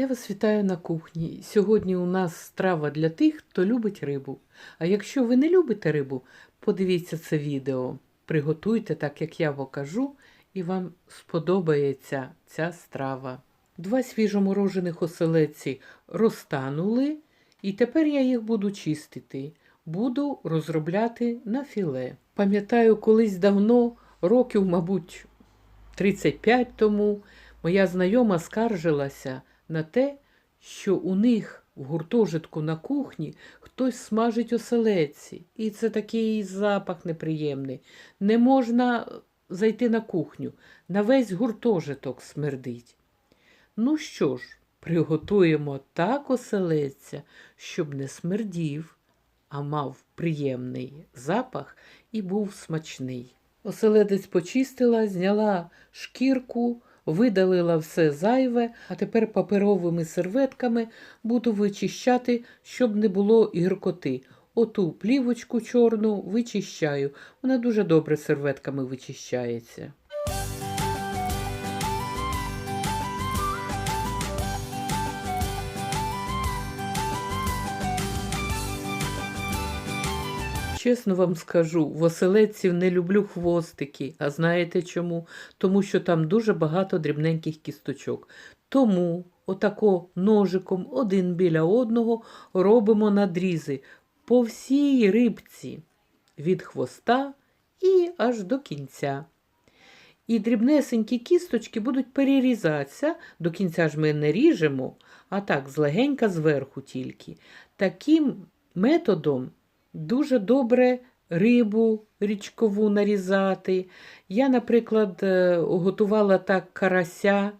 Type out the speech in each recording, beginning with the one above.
Я вас вітаю на кухні. Сьогодні у нас страва для тих, хто любить рибу. А якщо ви не любите рибу, подивіться це відео. Приготуйте так, як я покажу, і вам сподобається ця страва. Два свіжоморожених оселедці розтанули, і тепер я їх буду чистити. Буду розробляти на філе. Пам'ятаю, колись давно, років, мабуть, 35 тому, моя знайома скаржилася на те, що у них в гуртожитку на кухні хтось смажить оселедці. І це такий запах неприємний. Не можна зайти на кухню. На весь гуртожиток смердить. Ну що ж, приготуємо так оселедця, щоб не смердів, а мав приємний запах і був смачний. Оселедець почистила, зняла шкірку, видалила все зайве, а тепер паперовими серветками буду вичищати, щоб не було гіркоти. Оту плівочку чорну вичищаю. Вона дуже добре серветками вичищається. Чесно вам скажу, в оселедців не люблю хвостики. А знаєте чому? Тому що там дуже багато дрібненьких кісточок. Тому отако ножиком один біля одного робимо надрізи по всій рибці від хвоста і аж до кінця. І дрібнесенькі кісточки будуть перерізатися, до кінця ж ми не ріжемо, а так, злегенька зверху тільки. Таким методом дуже добре рибу річкову нарізати. Я, наприклад, е, готувала так карася.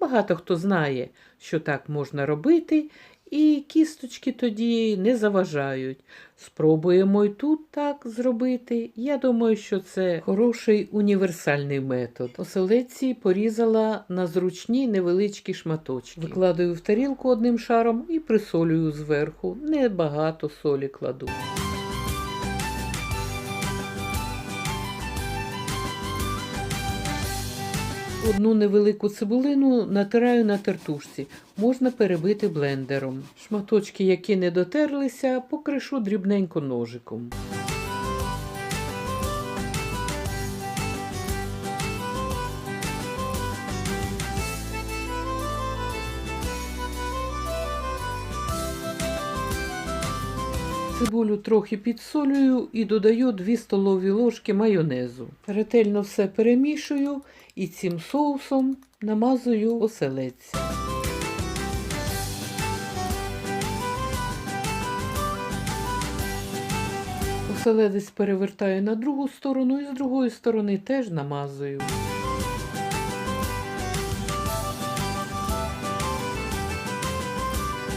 Багато хто знає, що так можна робити, і кісточки тоді не заважають. Спробуємо і тут так зробити. Я думаю, що це хороший універсальний метод. Оселедці порізала на зручні невеличкі шматочки. Викладаю в тарілку одним шаром і присолюю зверху. Небагато солі кладу. Одну невелику цибулину натираю на тертушці. Можна перебити блендером. Шматочки, які не дотерлися, покришу дрібненько ножиком. Цибулю трохи підсолюю і додаю 2 столові ложки майонезу. Ретельно все перемішую і цим соусом намазую оселедці. Оселедець перевертаю на другу сторону і з другої сторони теж намазую.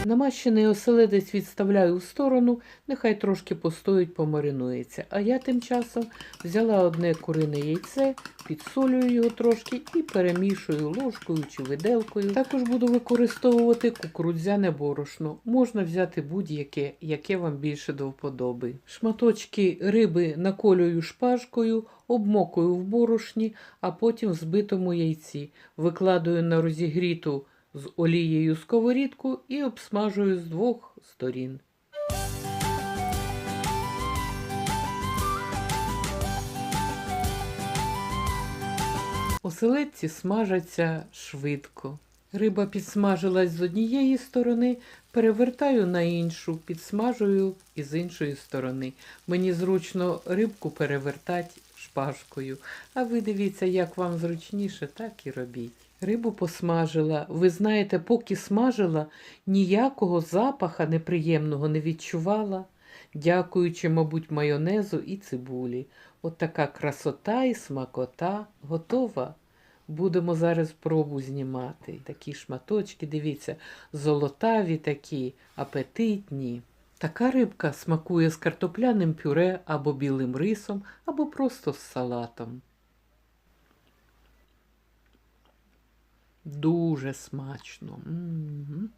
Намащений оселедець відставляю в сторону, нехай трошки постоїть, помаринується. А я тим часом взяла одне курине яйце, підсолюю його трошки і перемішую ложкою чи виделкою. Також буду використовувати кукурудзяне борошно. Можна взяти будь-яке, яке вам більше до вподоби. Шматочки риби наколюю шпажкою, обмокую в борошні, а потім в збитому яйці. Викладаю на розігріту з олією сковорідку і обсмажую з двох сторін. Оселедці смажаться швидко. Риба підсмажилась з однієї сторони, перевертаю на іншу, підсмажую і з іншої сторони. Мені зручно рибку перевертати шпажкою. А ви дивіться, як вам зручніше, так і робіть. Рибу посмажила. Ви знаєте, поки смажила, ніякого запаха неприємного не відчувала, дякуючи, мабуть, майонезу і цибулі. От така красота і смакота готова. Будемо зараз пробу знімати. Такі шматочки, дивіться, золотаві такі, апетитні. Така рибка смакує з картопляним пюре або білим рисом, або просто з салатом. Дуже смачно. М-м-м.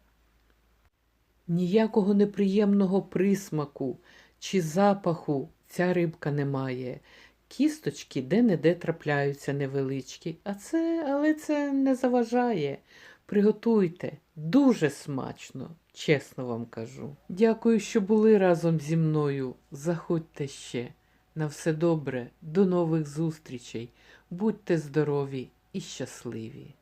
Ніякого неприємного присмаку чи запаху ця рибка не має. Кісточки де-не-де трапляються невеличкі, а це, але це не заважає. Приготуйте дуже смачно, чесно вам кажу. Дякую, що були разом зі мною. Заходьте ще. На все добре, до нових зустрічей. Будьте здорові і щасливі!